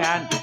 and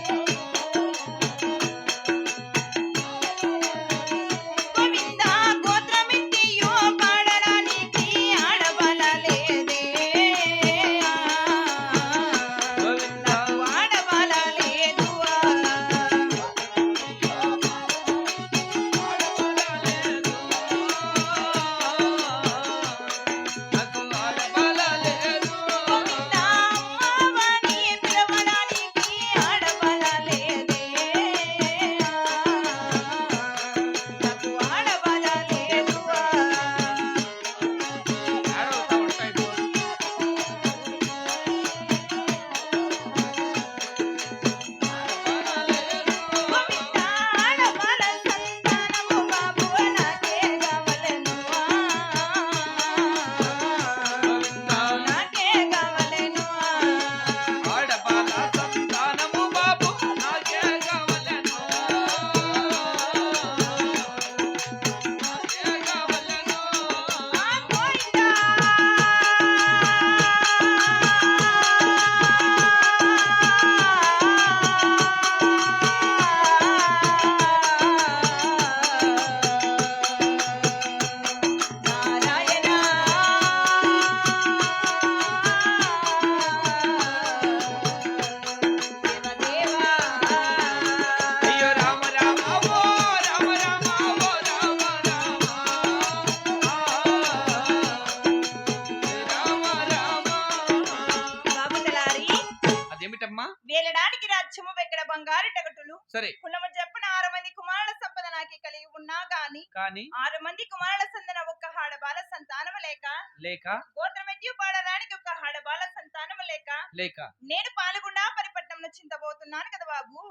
సరే. కులము చెప్పిన ఆరు మంది కుమారుల సంపద నాకే కలిగి ఉన్నా గాని కానీ ఆరు మంది కుమారుల సందన ఒక్క హాడబాల సంతానము లేక లేక గోత్రమెత్యు పాడడానికి ఒక హాడబాల సంతానము లేక లేక నేను పాల్గొండా పరిపట్నంలో చింతబోతున్నాను కదా బాబు.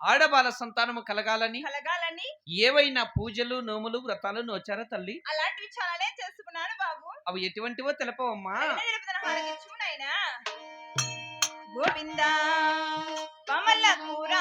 ఆడబాల సంతానము కలగాలని కలగాలని ఏవైనా పూజలు నోములు వ్రతాలు నోచారా తల్లి? అలాంటివి చాలానే చేసుకున్నాను బాబు. అవి ఎటువంటివో తెలపవమ్మా. గోవిందా కమల కూర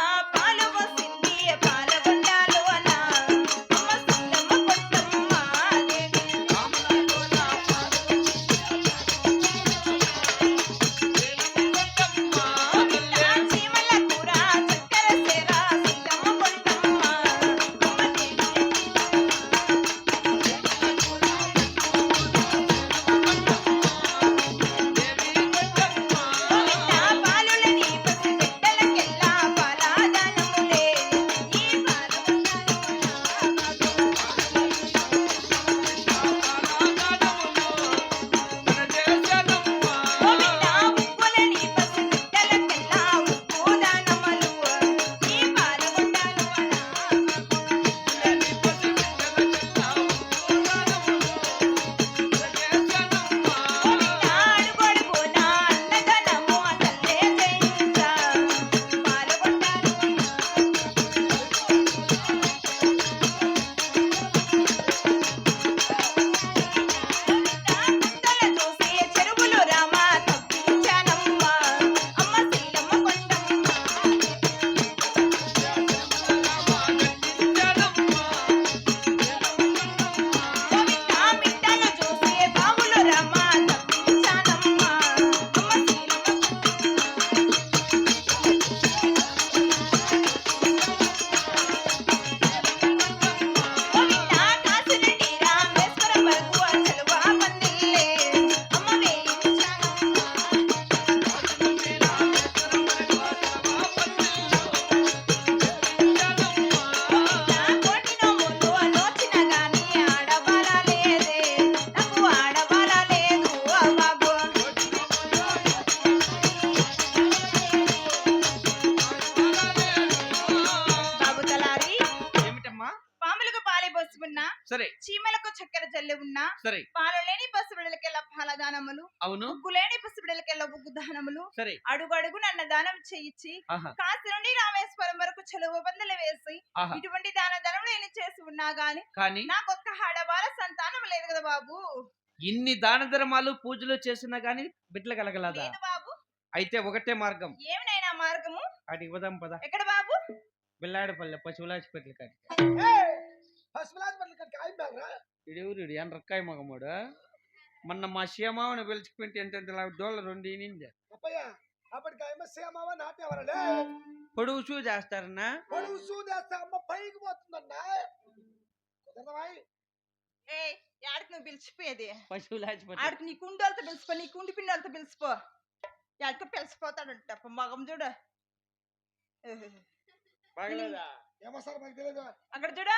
జల్లి ఉన్నా సరే. పాలు లేని పసిబిడలకెల్లా పాలదానములు? అవును. ఉగ్గు లేని పసిబిడలకెల్లా ఉగ్గు దానములు? సరే. అడుగు అడుగు నన్న దానం చేయించి ఆహా. కాశీ నుండి రామేశ్వరం వరకు చెలువ బందలు వేసి ఆహా. ఇటువంటి దాన ధనములు నేను చేసి ఉన్నా గాని కానీ నాకొక్క హడబాల సంతానం లేదు కదా బాబు. ఇన్ని దాన ధర్మాలు పూజలు చేసినా గాని బిడ్డలు కలగలదా? లేదు బాబు. అయితే ఒకటే మార్గం. ఏమినైనా మార్గము? అటు ఇవ్వదాం పద. ఎక్కడ బాబు? బిల్లాడపల్లె పశువులాచిపెట్ల కాడి ఇడెవరు ఎన్ రక్కాయ మగముడు? మొన్న మా సీమావని పిలుచుకుంటే ఎంత డోళ్ళ రెండు ఈనింది. పొడుగు షూ చేస్తారన్నా? పొడుగు షూ చేస్తే అమ్మ పైకి పోతుందన్నా. యాడికి నువ్వు పిలిచిపోయేది? ఆడికి నీ కుండలతో పిలిచిపో నీ కుండి పిండాలతో పిలిచిపో యాడికి పిలిచిపోతాడంట మగం చూడు. ఏమో సార్ మాకు తెలియదు అక్కడ చూడు.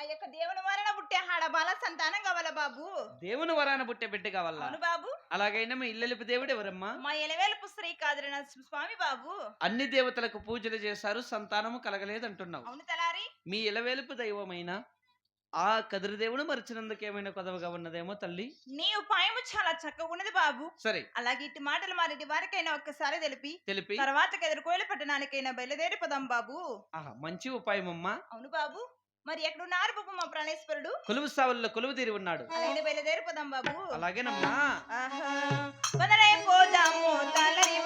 ఆ యొక్క దేవుని వలన పుట్టే ఆడ బాల సంతానం కావాలా బాబు? దేవుని వరాన పుట్టే బిడ్డ కావాలా? అవును బాబు. అలాగైనా మీ ఇల్లెలుపు దేవుడు ఎవరమ్మా? మా ఎలవేలపు స్త్రీ కాదురా నా స్వామి బాబు. అన్ని దేవతలకు పూజలు చేశారు సంతానము కలగలేదు అంటున్నావు అవును తలారి. మీ ఇలవేలుపు దైవమైన ఆ కదిరి దేవుడు మరిచినందుకు ఏమైనా కొదవగా ఉన్నదేమో తల్లి? నీ ఉపాయము చాలా చక్కగా ఉన్నది బాబు. సరే. అలాగే ఇటు మాటలు మారేటి వారికైనా ఒక్కసారి తెలిపి తెలిపి. తర్వాత ఎదుర్కోయల పట్టణానికైనా బయలుదేరి పదాం బాబు. ఆహా మంచి ఉపాయం అమ్మా అవును బాబు. మరి ఎక్కడున్నారు బాబు మా ప్రాణేశ్వరుడు? కొలువు సావుల్లో కొలువు తీరి ఉన్నాడు. అలాగే బయలుదేరి పోదాం బాబు. అలాగేనమ్మా. పోదాము తలరివాడ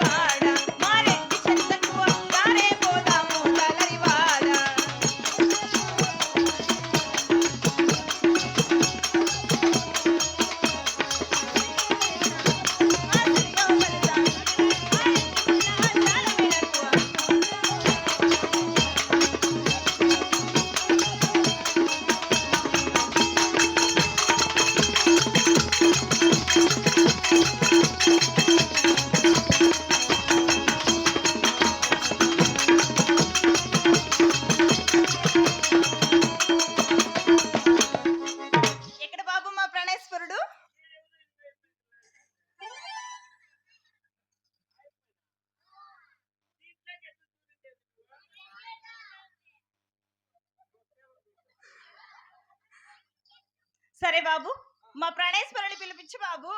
సరే బాబు మా ప్రాణేశ్వరుని పిలిపించు బాబు.